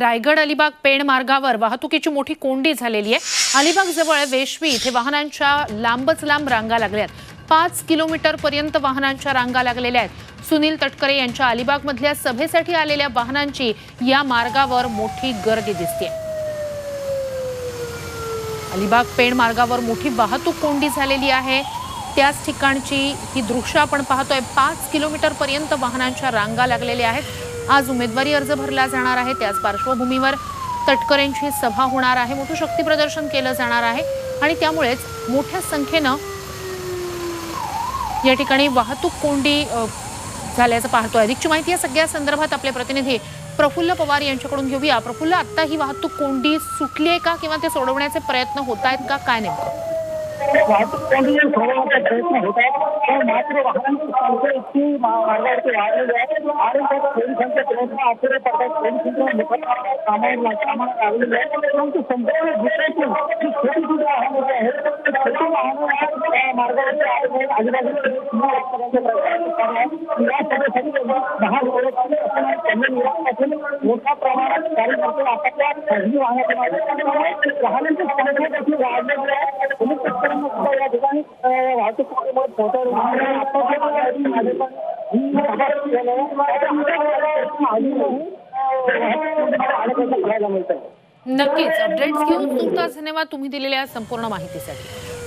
रायगड अलिबाग पेण मार्गावर वाहतुकीची मोठी कोंडी झालेली आहे. अलिबाग जवळ वेशवी इथे वाहनांच्या लांबच लांब रांगा लागल्यात पाच किलोमीटर पर्यंत वाहनांच्या रांगा लागलेल्या आहेत. सुनील तटकरे यांच्या अलिबागमधल्या सभेसाठी आलेल्या वाहनांची या मार्गावर मोठी गर्दी दिसते अलिबाग पेण मार्गावर मोठी वाहतूक कोंडी झालेली आहे. त्याच ठिकाणची ही दृश्य आपण पाहतोय. पाच किलोमीटर पर्यंत वाहनांच्या रांगा लागलेल्या आहेत. आज उमेदवारी अर्ज भरला जाणार आहे. त्याच पार्श्वभूमीवर तटकरेंची सभा होणार आहे. मोठं शक्ती प्रदर्शन केलं जाणार आहे. आणि त्यामुळेच मोठ्या संख्येनं या ठिकाणी वाहतूक कोंडी झाल्याचं पाहतोय. अधिकची माहिती या सगळ्या संदर्भात आपले प्रतिनिधी प्रफुल्ल पवार यांच्याकडून घेऊया. प्रफुल्ल आत्ता ही वाहतूक कोंडी सुटली आहे का? किंवा ते सोडवण्याचे प्रयत्न होत आहेत का? काय नेमकं? वाहतूक कोंडी सोडवण्याचा प्रयत्न मात्र वाहनांची संख्या इतकी मा- मार्गावरती वाढलेली आहे आणि पोलिसांचे प्रयत्न अपुरे पडतात पोलिसांच्या मुख्य कामावर वाहनं वाहनं या ठिकाणी वाहतूक नक्कीच. अपडेट्स घेऊन तुमचा धन्यवाद तुम्ही दिलेल्या संपूर्ण माहितीसाठी.